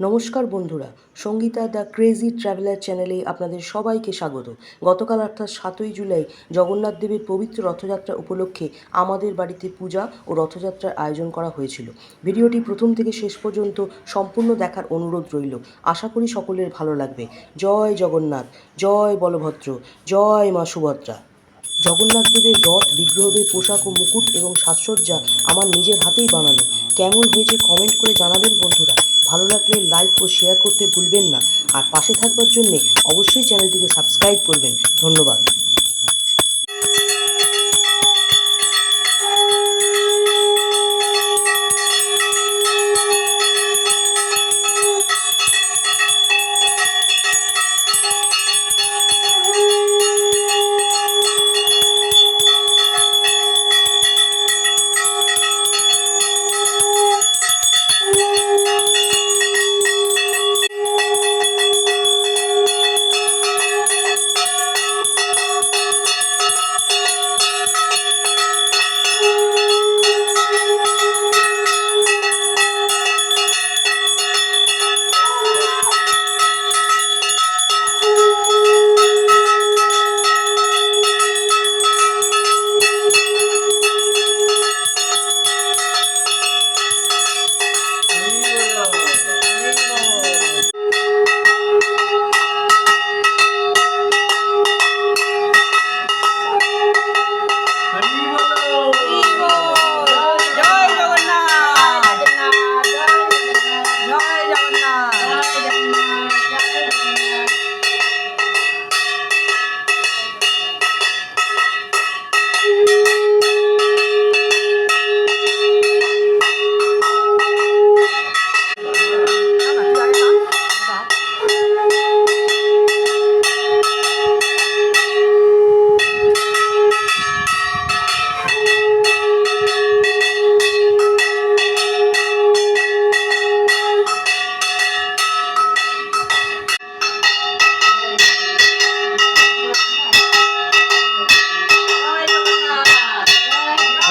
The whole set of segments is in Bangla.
নমস্কার বন্ধুরা, সঙ্গীতা দ্য ক্রেজি ট্রাভেলার চ্যানেলে আপনাদের সবাইকে স্বাগত। গতকাল অর্থাৎ সাতই জুলাই জগন্নাথ দেবের পবিত্র রথযাত্রা উপলক্ষে আমাদের বাড়িতে পূজা ও রথযাত্রার আয়োজন করা হয়েছিল। ভিডিওটি প্রথম থেকে শেষ পর্যন্ত সম্পূর্ণ দেখার অনুরোধ রইল। আশা করি সকলের ভালো লাগবে। জয় জগন্নাথ, জয় বলভদ্র, জয় মা সুভদ্রা। জগন্নাথ দেবের রথ, বিগ্রহদের পোশাক ও মুকুট এবং সাজসজ্জা আমার নিজের হাতেই বানানো। কেমন হয়েছে কমেন্ট করে জানাবেন বন্ধুরা। ভালো লাগলে লাইক ও শেয়ার করতে ভুলবেন না। আর পাশে থাকবার জন্যে অবশ্যই চ্যানেলটিকে সাবস্ক্রাইব করবেন। ধন্যবাদ।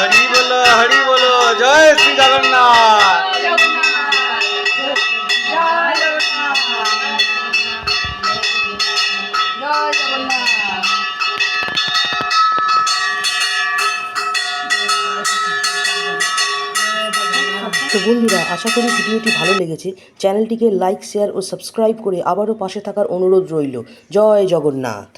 হরি বলো হরি বলো, জয় শ্রী জগন্নাথ। বন্ধুরা, আশা করি ভিডিওটি ভালো লেগেছে। চ্যানেলটিকে লাইক, শেয়ার ও সাবস্ক্রাইব করে আবারও পাশে থাকার অনুরোধ রইল। জয় জগন্নাথ।